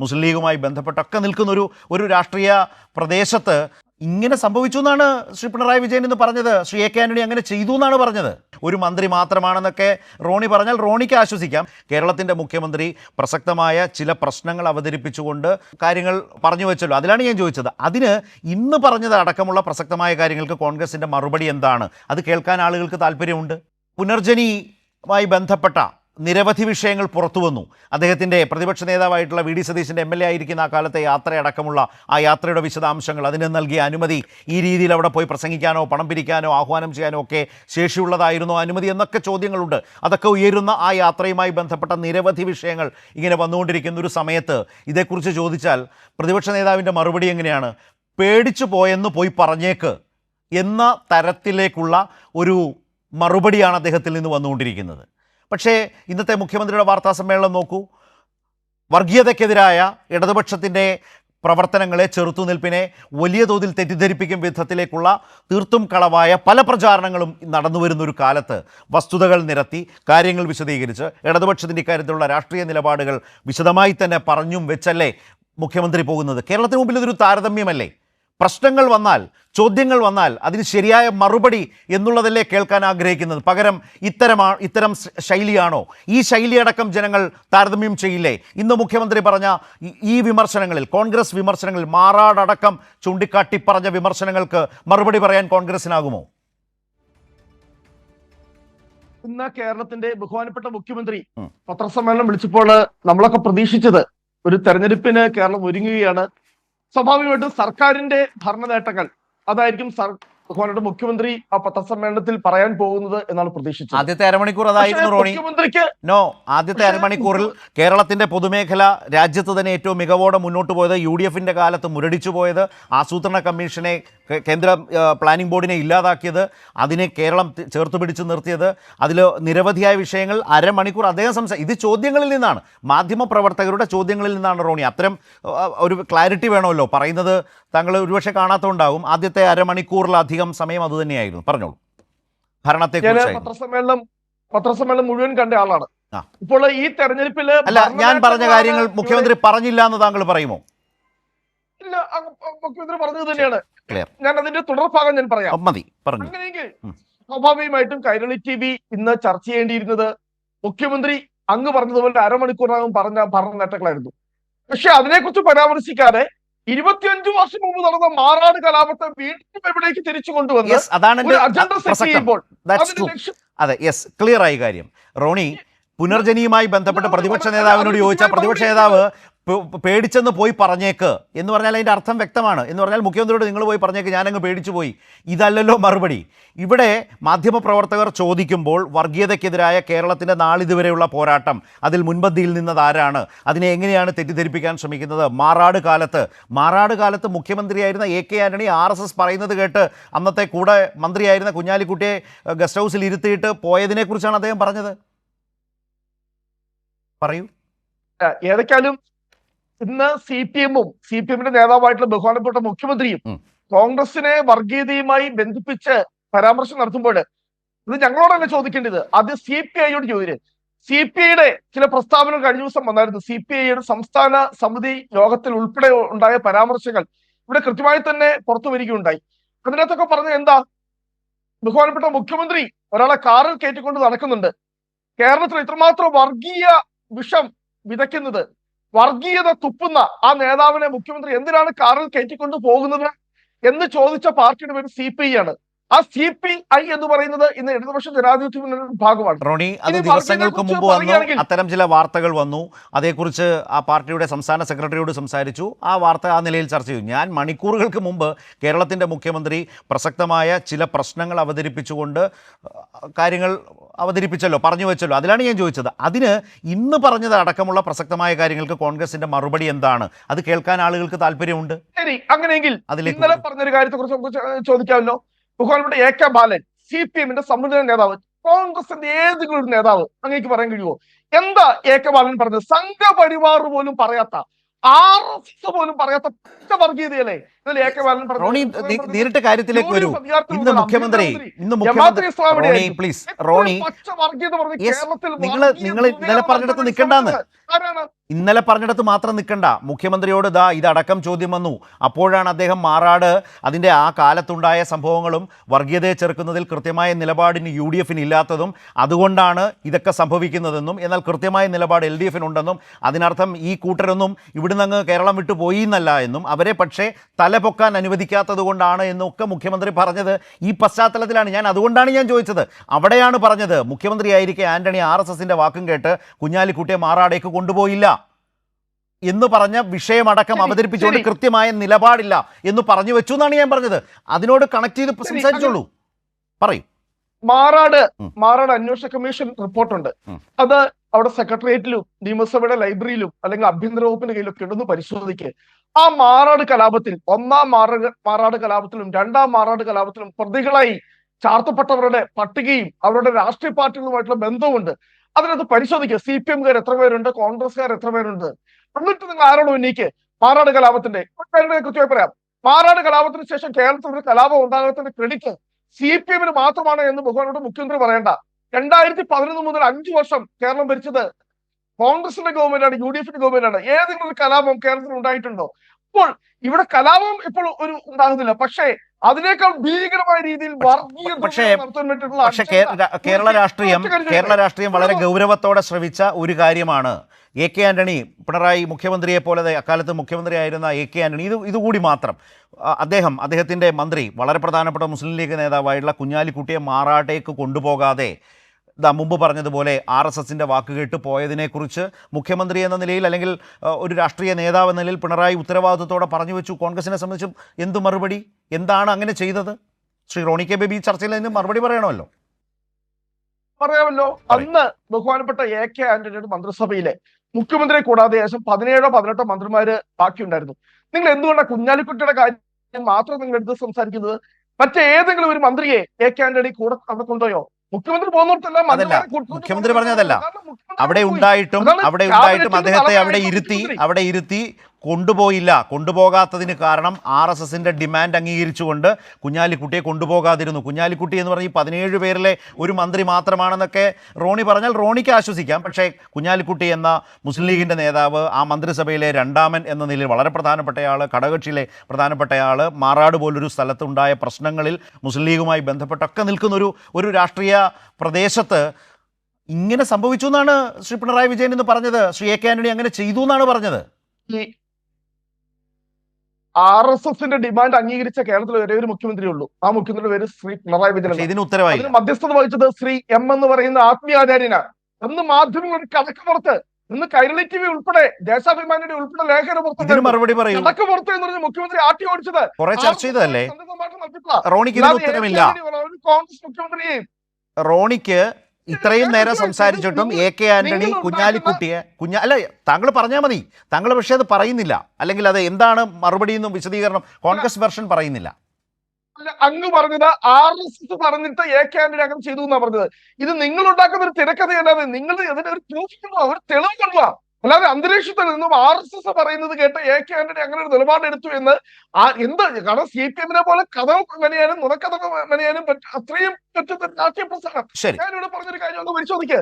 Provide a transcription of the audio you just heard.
മുസ്ലിം ലീഗുമായി ബന്ധപ്പെട്ടൊക്കെ നിൽക്കുന്ന ഒരു ഒരു രാഷ്ട്രീയ പ്രദേശത്ത് ഇങ്ങനെ സംഭവിച്ചു എന്നാണ് ശ്രീ പിണറായി വിജയൻ എന്ന് പറഞ്ഞത്. ശ്രീ എ കെ ആന്റണി അങ്ങനെ ചെയ്തു എന്നാണ് പറഞ്ഞത്. ഒരു മന്ത്രി മാത്രമാണെന്നൊക്കെ റോണി പറഞ്ഞാൽ റോണിക്ക് ആശ്വസിക്കാം. കേരളത്തിന്റെ മുഖ്യമന്ത്രി പ്രസക്തമായ ചില പ്രശ്നങ്ങൾ അവതരിപ്പിച്ചുകൊണ്ട് കാര്യങ്ങൾ പറഞ്ഞു വെച്ചല്ലോ. അതിലാണ് ഞാൻ ചോദിച്ചത്. അതിന് ഇന്ന് പറഞ്ഞത് അടക്കമുള്ള പ്രസക്തമായ കാര്യങ്ങൾക്ക് കോൺഗ്രസിന്റെ മറുപടി എന്താണ്? അത് കേൾക്കാൻ ആളുകൾക്ക് താല്പര്യമുണ്ട്? പുനർജനിയുമായി ബന്ധപ്പെട്ട നിരവധി വിഷയങ്ങൾ പുറത്തു വന്നു. അദ്ദേഹത്തിന്റെ പ്രതിപക്ഷ നേതാവായിട്ടുള്ള വി ഡി സതീശന്റെ എം എൽ എ ആയിരിക്കുന്ന ആ കാലത്തെ യാത്രയടക്കമുള്ള ആ യാത്രയുടെ വിശദാംശങ്ങൾ അതിന് നൽകിയ അനുമതി ഈ രീതിയിൽ അവിടെ പോയി പ്രസംഗിക്കാനോ പണം പിരിക്കാനോ ആഹ്വാനം ചെയ്യാനോ ഒക്കെ ശേഷിയുള്ളതായിരുന്നോ അനുമതി എന്നൊക്കെ ചോദ്യങ്ങളുണ്ട്. അതൊക്കെ ഉയരുന്ന ആ യാത്രയുമായി ബന്ധപ്പെട്ട നിരവധി വിഷയങ്ങൾ ഇങ്ങനെ വന്നുകൊണ്ടിരിക്കുന്ന ഒരു സമയത്ത് ഇതേക്കുറിച്ച് ചോദിച്ചാൽ പ്രതിപക്ഷ നേതാവിന്റെ മറുപടി എങ്ങനെയാണ്? പേടിച്ചു പോയെന്ന് പോയി പറഞ്ഞേക്ക് എന്ന തരത്തിലേക്കുള്ള ഒരു മറുപടിയാണ് അദ്ദേഹത്തിൽ നിന്ന് വന്നുകൊണ്ടിരിക്കുന്നത്. പക്ഷേ ഇന്നത്തെ മുഖ്യമന്ത്രിയുടെ വാർത്താ സമ്മേളനം നോക്കൂ. വർഗീയതയ്ക്കെതിരായ ഇടതുപക്ഷത്തിന്റെ പ്രവർത്തനങ്ങളെ ചെറുത്തുനിൽപ്പിനെ വലിയ തോതിൽ തെറ്റിദ്ധരിപ്പിക്കും വിധത്തിലേക്കുള്ള തീർത്തും കളവായ പല പ്രചാരണങ്ങളും നടന്നു വരുന്ന ഒരു കാലത്ത് വസ്തുതകൾ നിരത്തി കാര്യങ്ങൾ വിശദീകരിച്ച് ഇടതുപക്ഷത്തിന്റെ ഇക്കാര്യത്തിലുള്ള രാഷ്ട്രീയ നിലപാടുകൾ വിശദമായി തന്നെ പറഞ്ഞും വെച്ചല്ലേ മുഖ്യമന്ത്രി പോകുന്നത്. കേരളത്തിന് മുമ്പിൽ ഇതൊരു താരതമ്യമല്ലേ? പ്രശ്നങ്ങൾ വന്നാൽ ചോദ്യങ്ങൾ വന്നാൽ അതിന് ശരിയായ മറുപടി എന്നുള്ളതല്ലേ കേൾക്കാൻ ആഗ്രഹിക്കുന്നത്? പകരം ഇത്തരമാ ഇത്തരം ശൈലിയാണോ? ഈ ശൈലിയടക്കം ജനങ്ങൾ താരതമ്യം ചെയ്യില്ലേ? ഇന്ന് മുഖ്യമന്ത്രി പറഞ്ഞ ഈ- വിമർശനങ്ങളിൽ കോൺഗ്രസ് വിമർശനങ്ങളിൽ മാറാടക്കം ചൂണ്ടിക്കാട്ടി പറഞ്ഞ വിമർശനങ്ങൾക്ക് മറുപടി പറയാൻ കോൺഗ്രസിനാകുമോ? ഇന്ന് കേരളത്തിന്റെ ബഹുമാനപ്പെട്ട മുഖ്യമന്ത്രി. പത്രസമ്മേളനം വിളിച്ചപ്പോൾ നമ്മളൊക്കെ പ്രതീക്ഷിച്ചത് ഒരു തെരഞ്ഞെടുപ്പിന് കേരളം ഒരുങ്ങുകയാണ് സ്വാഭാവികമായിട്ടും സർക്കാരിന്റെ ഭരണനേട്ടങ്ങൾ അതായിരിക്കും സർ മുഖ്യമന്ത്രി ആ പത്രസമ്മേളനത്തിൽ പറയാൻ പോകുന്നത് എന്നാണ് പ്രതീക്ഷിച്ചത്. ആദ്യത്തെ അരമണിക്കൂർ അതായിരുന്നു റോണി. മുഖ്യമന്ത്രിക്ക് നോ ആദ്യത്തെ അരമണിക്കൂറിൽ കേരളത്തിന്റെ പൊതുമേഖല രാജ്യത്ത് തന്നെ ഏറ്റവും മികവോടെ മുന്നോട്ട് പോയത് യു ഡി എഫിന്റെ കാലത്ത് മുരടിച്ചു പോയത് ആസൂത്രണ കമ്മീഷനെ കേന്ദ്ര പ്ലാനിംഗ് ബോർഡിനെ ഇല്ലാതാക്കിയത് അതിനെ കേരളം ചേർത്ത് പിടിച്ച് നിർത്തിയത് അതിൽ നിരവധിയായ വിഷയങ്ങൾ അരമണിക്കൂർ അദ്ദേഹം സംസാ ഇത് ചോദ്യങ്ങളിൽ നിന്നാണ്. മാധ്യമപ്രവർത്തകരുടെ ചോദ്യങ്ങളിൽ നിന്നാണ് റോണി. അത്തരം ഒരു ക്ലാരിറ്റി വേണമല്ലോ? പറയുന്നത് താങ്കൾ ഒരുപക്ഷെ കാണാത്തതുണ്ടാകും ആദ്യത്തെ അരമണിക്കൂറിലധികം സമയം അതുതന്നെയായിരുന്നു പറഞ്ഞോളൂ. ഭരണത്തെ പത്രസമ്മേളനം പത്രസമ്മേളനം മുഴുവൻ കണ്ട ആളാണ്. ഇപ്പോൾ ഈ തെരഞ്ഞെടുപ്പിൽ അല്ല ഞാൻ പറഞ്ഞ കാര്യങ്ങൾ മുഖ്യമന്ത്രി പറഞ്ഞില്ല എന്ന് താങ്കൾ പറയുമോ? ഇല്ല മുഖ്യമന്ത്രി പറഞ്ഞത് തന്നെയാണ്. ഞാൻ അതിന്റെ തുടർഭാഗം ഞാൻ പറയാം. മതി പറഞ്ഞു. അങ്ങനെയെങ്കിൽ. സ്വാഭാവികമായിട്ടും കൈരളി ടി വി ഇന്ന് ചർച്ച ചെയ്യേണ്ടിയിരുന്നത് മുഖ്യമന്ത്രി അങ്ങ് പറഞ്ഞതുപോലെ അരമണിക്കൂറിനകം പറഞ്ഞ ഭരണ നേട്ടങ്ങളായിരുന്നു. പക്ഷെ അതിനെക്കുറിച്ച് പരാമർശിക്കാതെ ഇരുപത്തിയഞ്ചു വർഷം മുമ്പ് നടന്ന മാറാട് കലാപത്തെ വീണ്ടും എവിടേക്ക് തിരിച്ചു കൊണ്ടുവന്ന് അതാണ് അതെ യെസ് ക്ലിയർ ആയി കാര്യം. റോണി പുനർജനിയുമായി ബന്ധപ്പെട്ട് പ്രതിപക്ഷ നേതാവിനോട് ചോദിച്ചാൽ പ്രതിപക്ഷ നേതാവ് പേടിച്ചെന്ന് പോയി പറഞ്ഞേക്ക് എന്ന് പറഞ്ഞാൽ അതിന്റെ അർത്ഥം വ്യക്തമാണ്. എന്ന് പറഞ്ഞാൽ മുഖ്യമന്ത്രിയോട് നിങ്ങൾ പോയി പറഞ്ഞേക്ക് ഞാനങ്ങ് പേടിച്ചു പോയി. ഇതല്ലല്ലോ മറുപടി. ഇവിടെ മാധ്യമപ്രവർത്തകർ ചോദിക്കുമ്പോൾ വർഗീയതയ്ക്കെതിരായ കേരളത്തിന്റെ നാളിതുവരെയുള്ള പോരാട്ടം അതിൽ മുൻപന്തിയിൽ നിന്നത് ആരാണ്? അതിനെ എങ്ങനെയാണ് തെറ്റിദ്ധരിപ്പിക്കാൻ ശ്രമിക്കുന്നത്? മാറാട് കാലത്ത് മാറാട് കാലത്ത് മുഖ്യമന്ത്രിയായിരുന്ന A K Antony R S S പറയുന്നത് കേട്ട് അന്നത്തെ കൂടെ മന്ത്രിയായിരുന്ന കുഞ്ഞാലിക്കുട്ടിയെ ഗസ്റ്റ് ഹൗസിൽ ഇരുത്തിയിട്ട് പോയതിനെക്കുറിച്ചാണ് അദ്ദേഹം പറഞ്ഞത്? പറയൂ. ഏതൊക്കെയാലും ഇന്ന് സി പി എമ്മും സി പി എമ്മിന്റെ നേതാവായിട്ടുള്ള ബഹുമാനപ്പെട്ട മുഖ്യമന്ത്രിയും. കോൺഗ്രസിനെ വർഗീയതയുമായി ബന്ധിപ്പിച്ച് പരാമർശം നടത്തുമ്പോൾ ഇത് ഞങ്ങളോടല്ല ചോദിക്കേണ്ടത്? അത് സി പി ഐയോട് ചോദിച്ചു സി പി ഐയുടെ ചില പ്രസ്താവനകൾ കഴിഞ്ഞ ദിവസം വന്നായിരുന്നു. സി പി ഐയുടെ സംസ്ഥാന സമിതി യോഗത്തിൽ ഉൾപ്പെടെ ഉണ്ടായ പരാമർശങ്ങൾ ഇവിടെ കൃത്യമായി തന്നെ പുറത്തു വരികയുണ്ടായി. അതിനകത്തൊക്കെ പറഞ്ഞത് എന്താ? ബഹുമാനപ്പെട്ട മുഖ്യമന്ത്രി ഒരാളെ കാറിൽ കയറ്റിക്കൊണ്ട് നടക്കുന്നുണ്ട്. കേരളത്തിൽ ഇത്രമാത്രം വർഗീയ വിഷം വിതയ്ക്കുന്നത് വർഗീയത തുപ്പുന്ന ആ നേതാവിനെ മുഖ്യമന്ത്രി എന്തിനാണ് കാറിൽ കയറ്റിക്കൊണ്ട് പോകുന്നത് എന്ന് ചോദിച്ച പാർട്ടിയുടെ പേര് സി പി ഐ ആണ്. ആ സി പി ഐ എന്ന് പറയുന്നത് ഇന്ന് ഇടതുപക്ഷ ജനാധിപത്യത്തിന്റെ ഭാഗമാണ്. റോണി അത് ദിവസങ്ങൾക്ക് മുമ്പ് വന്നു. അത്തരം ചില വാർത്തകൾ വന്നു. അതേക്കുറിച്ച് ആ പാർട്ടിയുടെ സംസ്ഥാന സെക്രട്ടറിയോട് സംസാരിച്ചു. ആ വാർത്ത ആ നിലയിൽ ചർച്ച ചെയ്തു. ഞാൻ മണിക്കൂറുകൾക്ക് മുമ്പ് കേരളത്തിന്റെ മുഖ്യമന്ത്രി പ്രസക്തമായ ചില പ്രശ്നങ്ങൾ അവതരിപ്പിച്ചുകൊണ്ട് കാര്യങ്ങൾ അവതരിപ്പിച്ചല്ലോ പറഞ്ഞു വെച്ചല്ലോ. അതിലാണ് ഞാൻ ചോദിച്ചത്. അതിന് ഇന്ന് പറഞ്ഞത് അടക്കമുള്ള പ്രസക്തമായ കാര്യങ്ങൾക്ക് കോൺഗ്രസിന്റെ മറുപടി എന്താണ്? അത് കേൾക്കാൻ ആളുകൾക്ക് താല്പര്യമുണ്ട്? ശരി അങ്ങനെയെങ്കിൽ ഇന്നലെ. പറഞ്ഞൊരു കാര്യത്തെ കുറിച്ച് നമുക്ക് ചോദിക്കാമല്ലോ. ബഹുമാനപ്പെട്ട A K Balan C P എമ്മിന്റെ സമുദ്ര നേതാവ് കോൺഗ്രസിന്റെ ഏതെങ്കിലും ഒരു നേതാവ് അങ്ങേക്ക് പറയാൻ കഴിയുമോ? എന്താ എ കെ ബാലൻ പറഞ്ഞത്? സംഘപരിവാർ പോലും പറയാത്ത ആർ എസ് എസ് പോലും പറയാത്ത വർഗീയതയല്ലേ? റോണി നേരിട്ട് കാര്യത്തിലേക്ക് വരൂ. ഇന്ന് മുഖ്യമന്ത്രി ഇന്ന് മുഖ്യമന്ത്രി റോണി പ്ലീസ് റോണി. നിങ്ങൾ വർഗീയ ഇന്നലെ പറഞ്ഞിടത്ത് നിൽക്കണ്ടാന്ന്. ഇന്നലെ പറഞ്ഞിടത്ത് മാത്രം നിൽക്കണ്ട. മുഖ്യമന്ത്രിയോട് ഇതാ ഇതടക്കം ചോദ്യം വന്നു. അപ്പോഴാണ് അദ്ദേഹം മാറാട് അതിന്റെ ആ കാലത്തുണ്ടായ സംഭവങ്ങളും വർഗീയതയെ ചെറുക്കുന്നതിൽ കൃത്യമായ നിലപാടിന് യു ഡി എഫിന് ഇല്ലാത്തതും അതുകൊണ്ടാണ് ഇതൊക്കെ സംഭവിക്കുന്നതെന്നും എന്നാൽ കൃത്യമായ നിലപാട് എൽ ഡി എഫിനുണ്ടെന്നും അതിനർത്ഥം ഈ കൂട്ടരൊന്നും ഇവിടുന്ന് അങ്ങ് കേരളം വിട്ടു പോയി എന്നല്ല എന്നും അവരെ പക്ഷേ തലപൊക്കാൻ അനുവദിക്കാത്തത് കൊണ്ടാണ് എന്നൊക്കെ മുഖ്യമന്ത്രി പറഞ്ഞത്. ഈ പശ്ചാത്തലത്തിലാണ് ഞാൻ അതുകൊണ്ടാണ് ഞാൻ ചോദിച്ചത്. അവിടെയാണ് പറഞ്ഞത്. മുഖ്യമന്ത്രിയായിരിക്കെ ആന്റണി ആർ എസ് എസിന്റെ വാക്കും കേട്ട് കുഞ്ഞാലിക്കുട്ടിയെ മാറാടേക്ക് കൊണ്ടുപോയില്ല എന്ന് പറഞ്ഞ വിഷയമടക്കം അവതരിപ്പിച്ചുകൊണ്ട് കൃത്യമായ നിലപാടില്ല എന്ന് പറഞ്ഞു വെച്ചു എന്നാണ് ഞാൻ പറഞ്ഞത്. അതിനോട് കണക്ട് ചെയ്ത് സംസാരിച്ചോളൂ. പറയൂ. മാറാട് മാറാട് അന്വേഷണ കമ്മീഷൻ റിപ്പോർട്ടുണ്ട്. അത് അവിടെ സെക്രട്ടേറിയറ്റിലും നിയമസഭയുടെ ലൈബ്രറിയിലും അല്ലെങ്കിൽ ആഭ്യന്തര വകുപ്പിന്റെ കയ്യിലൊക്കെ ഉണ്ടെന്ന് പരിശോധിക്കുക ആ മാറാട് കലാപത്തിൽ ഒന്നാം മാറാട് മാറാട് കലാപത്തിലും രണ്ടാം മാറാട് കലാപത്തിലും പ്രതികളായി ചാർത്തപ്പെട്ടവരുടെ പട്ടികയും അവരുടെ രാഷ്ട്രീയ പാർട്ടികളുമായിട്ടുള്ള ബന്ധവുമുണ്ട്. അതിനകത്ത് പരിശോധിക്കുക സി പി എംകാർ എത്ര പേരുണ്ട്? കോൺഗ്രസ്സുകാർ എത്ര പേരുണ്ട്? എന്നിട്ട് നിങ്ങൾ ആരോട് ഉന്നയിക്ക്? മാറാട് കലാപത്തിന്റെ. കൃത്യമായി പറയാം. മാറാട് കലാപത്തിന് ശേഷം കേരളത്തിൽ ഒരു കലാപം ഉണ്ടാകാത്തതിന്റെ ക്രെഡിറ്റ് സി പി എമ്മിന് മാത്രമാണ് എന്ന് ബഹുമാനോട് മുഖ്യമന്ത്രി പറയണ്ട. രണ്ടായിരത്തി പതിനൊന്ന് മുതൽ അഞ്ചു വർഷം കേരളം ഭരിച്ചത് കോൺഗ്രസിന്റെ ഗവൺമെന്റാണ് യു ഡി എഫിന്റെ ഗവൺമെന്റാണ്. ഏതെങ്കിലും ഒരു കലാപം കേരളത്തിൽ ഉണ്ടായിട്ടുണ്ടോ? അപ്പോൾ ഇവിടെ കലാപം ഇപ്പോൾ ഒരു ഉണ്ടാകുന്നില്ല. പക്ഷേ അതിനേക്കാൾ ഭീകരമായ രീതിയിൽ വർഗീയ പക്ഷേ- കേരള രാഷ്ട്രീയം കേരള രാഷ്ട്രീയം വളരെ ഗൗരവത്തോടെ ശ്രവിച്ച ഒരു കാര്യമാണ്. എ കെ ആന്റണി പിണറായി മുഖ്യമന്ത്രിയെ പോലെ അക്കാലത്ത് മുഖ്യമന്ത്രിയായിരുന്ന എ കെ ആന്റണി ഇത് ഇതുകൂടി മാത്രം. അദ്ദേഹം അദ്ദേഹത്തിന്റെ മന്ത്രി വളരെ പ്രധാനപ്പെട്ട മുസ്ലിം ലീഗ് നേതാവായിട്ടുള്ള കുഞ്ഞാലിക്കുട്ടിയെ മാറാട്ടേക്ക് കൊണ്ടുപോകാതെ ദാ മുമ്പ് പറഞ്ഞതുപോലെ ആർ എസ് എസിന്റെ വാക്കുകേട്ട് പോയതിനെക്കുറിച്ച് മുഖ്യമന്ത്രി എന്ന നിലയിൽ അല്ലെങ്കിൽ ഒരു രാഷ്ട്രീയ നേതാവ് എന്ന നിലയിൽ പിണറായി ഉത്തരവാദിത്തത്തോടെ പറഞ്ഞു വെച്ചു. കോൺഗ്രസിനെ സംബന്ധിച്ചും എന്തു മറുപടി? എന്താണ് അങ്ങനെ ചെയ്തത്? ശ്രീ റോണി കെ ബേബി ചർച്ചയിൽ അതിന് മറുപടി പറയണമല്ലോ. പറയാമല്ലോ. അന്ന് ബഹുമാനപ്പെട്ട എ കെ ആന്റണിയുടെ മന്ത്രിസഭയിലെ മുഖ്യമന്ത്രിയെ കൂടാതെ ഏകദേശം പതിനേഴോ പതിനെട്ടോ മന്ത്രിമാര് ബാക്കിയുണ്ടായിരുന്നു. നിങ്ങൾ എന്തുകൊണ്ടാണ് കുഞ്ഞാലിക്കുട്ടിയുടെ കാര്യം മാത്രം നിങ്ങൾ എടുത്ത് സംസാരിക്കുന്നത്? മറ്റേതെങ്കിലും ഒരു മന്ത്രിയെ എ കെ ആന്റണി കൂടെ അവിടെ കൊണ്ടുപോയോ? മുഖ്യമന്ത്രി മുഖ്യമന്ത്രി പറഞ്ഞതല്ല. അവിടെ ഉണ്ടായിട്ടും അവിടെ ഉണ്ടായിട്ടും അദ്ദേഹത്തെ അവിടെ ഇരുത്തി അവിടെ ഇരുത്തി കൊണ്ടുപോയില്ല. കൊണ്ടുപോകാത്തതിന് കാരണം ആർ എസ് എസിന്റെ ഡിമാൻഡ് അംഗീകരിച്ചുകൊണ്ട് കുഞ്ഞാലിക്കുട്ടിയെ കൊണ്ടുപോകാതിരുന്നു. കുഞ്ഞാലിക്കുട്ടി എന്ന് പറഞ്ഞ് പതിനേഴ് പേരിലെ ഒരു മന്ത്രി മാത്രമാണെന്നൊക്കെ റോണി പറഞ്ഞാൽ റോണിക്ക് ആശ്വസിക്കാം. പക്ഷേ കുഞ്ഞാലിക്കുട്ടി എന്ന മുസ്ലിം ലീഗിന്റെ നേതാവ് ആ മന്ത്രിസഭയിലെ രണ്ടാമൻ എന്ന നിലയിൽ വളരെ പ്രധാനപ്പെട്ടയാൾ ഘടകകക്ഷിയിലെ പ്രധാനപ്പെട്ടയാൾ മാറാട് പോലൊരു സ്ഥലത്തുണ്ടായ പ്രശ്നങ്ങളിൽ മുസ്ലിം ലീഗുമായി ബന്ധപ്പെട്ടൊക്കെ നിൽക്കുന്നൊരു ഒരു രാഷ്ട്രീയ പ്രദേശത്ത് ഇങ്ങനെ സംഭവിച്ചു എന്നാണ് ശ്രീ പിണറായി വിജയൻ എന്ന് പറഞ്ഞത്. ശ്രീ എ കെ ആന്റണി അങ്ങനെ ചെയ്തു എന്നാണ് പറഞ്ഞത്. ആർ എസ് എസിന്റെ ഡിമാൻഡ് അംഗീകരിച്ച കേരളത്തിൽ ഒരേ ഒരു മുഖ്യമന്ത്രി ഉള്ളൂ ആ മുഖ്യമന്ത്രിയുടെ പേര് ശ്രീ പിണറായി വിജയൻ ഇതിന് ഉത്തരവായി. അതിന് മധ്യസ്ഥത വഹിച്ചത് ശ്രീ എം എന്ന് പറയുന്ന ആത്മീയാചാര്യനാണ്. അന്ന് മാധ്യമങ്ങൾ ഒരു കണക്ക് പുറത്ത് ഇന്ന് കൈരളി ടി വി ഉൾപ്പെടെ ദേശാഭിമാനിയുടെ ഉൾപ്പെടെ ലേഖന പുറത്ത് മറുപടി പറയും. കണക്ക് പുറത്ത് എന്ന് പറഞ്ഞ മുഖ്യമന്ത്രി ആട്ടി ഓടിച്ചത് കുറെ ചർച്ച ചെയ്തതല്ലേ? കോൺഗ്രസ് മുഖ്യമന്ത്രിയെ റോണിക്ക് ഇത്രയും നേരം സംസാരിച്ചിട്ടും എ കെ ആന്റണി കുഞ്ഞാലിക്കുട്ടിയെ കുഞ്ഞാ അല്ല താങ്കൾ പറഞ്ഞാൽ മതി. താങ്കൾ പക്ഷേ അത് പറയുന്നില്ല. അല്ലെങ്കിൽ അത് എന്താണ് മറുപടി എന്നും വിശദീകരണം കോൺഗ്രസ് വെർഷൻ പറയുന്നില്ല. അങ്ങ് പറഞ്ഞത് ആർ എസ് എസ് പറഞ്ഞിട്ട് എ കെ ആന്റണി അങ്ങനെ ചെയ്തു എന്നാ പറഞ്ഞത്. ഇത് നിങ്ങൾ ഉണ്ടാക്കുന്ന ഒരു തിരക്കഥയല്ലാതെ നിങ്ങൾ ഇതിന് ഒരു പ്രൂഫ് ഒരു തെളിവ് കൊണ്ടുവാ അല്ലാതെ അന്തരീക്ഷത്തിൽ നിന്നും ആർ എസ് എസ് പറയുന്നത് കേട്ട് എ കെ ആന്റണി അങ്ങനെ ഒരു നിലപാടെടുത്തു എന്ന് ആ എന്ത് കാരണം സി പി എമ്മിനെ പോലെ കഥ മെനയാനും നുണക്കഥ മെനയാനും അത്രയും പറ്റുന്ന രാഷ്ട്രീയ പ്രസ്ഥാനം. ഞാനിവിടെ പറഞ്ഞൊരു കാര്യം ഒന്ന് പരിശോധിക്കുക